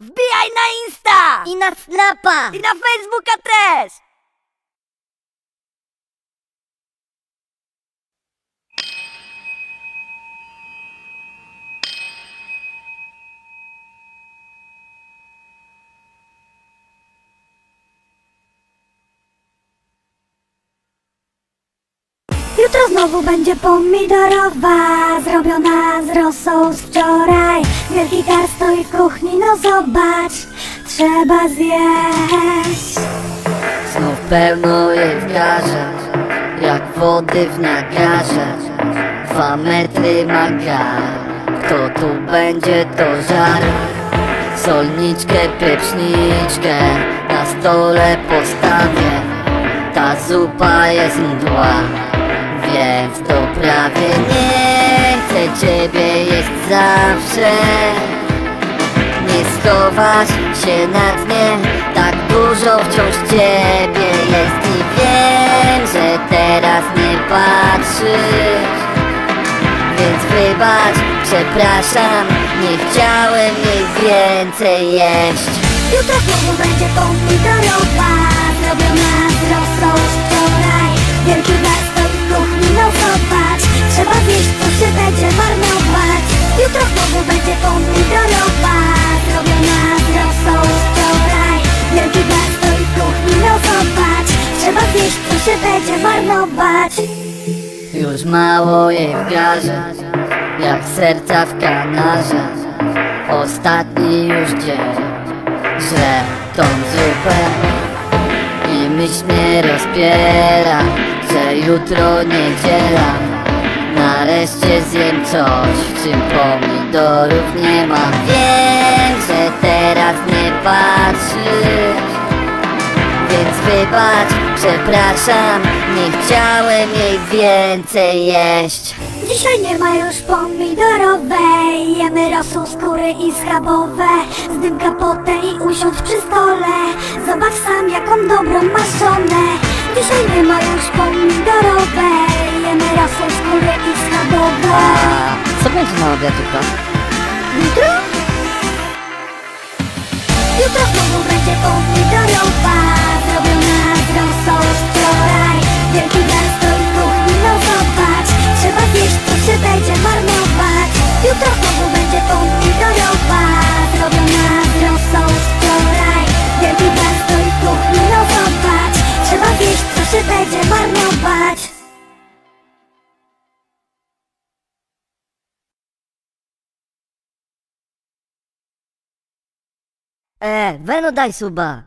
Wbijaj na Insta! I na Snapa! I na Facebooka też! Jutro znowu będzie pomidorowa Zrobiona z rosą z wczoraj. Wielki gar stoi w kuchni, no zobacz Trzeba zjeść. Znów pełno jej w garze Jak wody w nagarze Dwa metry ma gar Kto tu będzie to żar. Solniczkę, pieczniczkę Na stole postawię. Ta zupa jest mdła Więc to prawie nie chcę ciebie jeść zawsze. Nie schowasz się na dnie Tak dużo wciąż ciebie jest. I wiem, że teraz nie patrzysz. Więc wybacz, przepraszam Nie chciałem jej więcej jeść. Jutro znowu będzie pomidorowa Zrobiona z rosą Trzeba zjeść, będzie marnować Już mało jej w garze Jak serca w kanarze. Ostatni już dzień Że tą zupę I myśl mnie rozpiera Że jutro niedziela. Nareszcie zjem coś W czym pomidorów nie ma. Wiem, że teraz nie patrzysz więc wybacz, przepraszam Nie chciałem jej więcej jeść. Dzisiaj nie ma już pomidorowej. Jemy rosół, skóry i schabowe. Zdym kapotę i usiądź przy stole. Zobacz sam jaką dobrą masz żonę. Dzisiaj nie ma już pomidorowej. Jemy rosół, skóry i schabowe. A co będzie na obiad jutro? Jutro? Jutro znowu będzie pomidorowa Е, вено дай суба.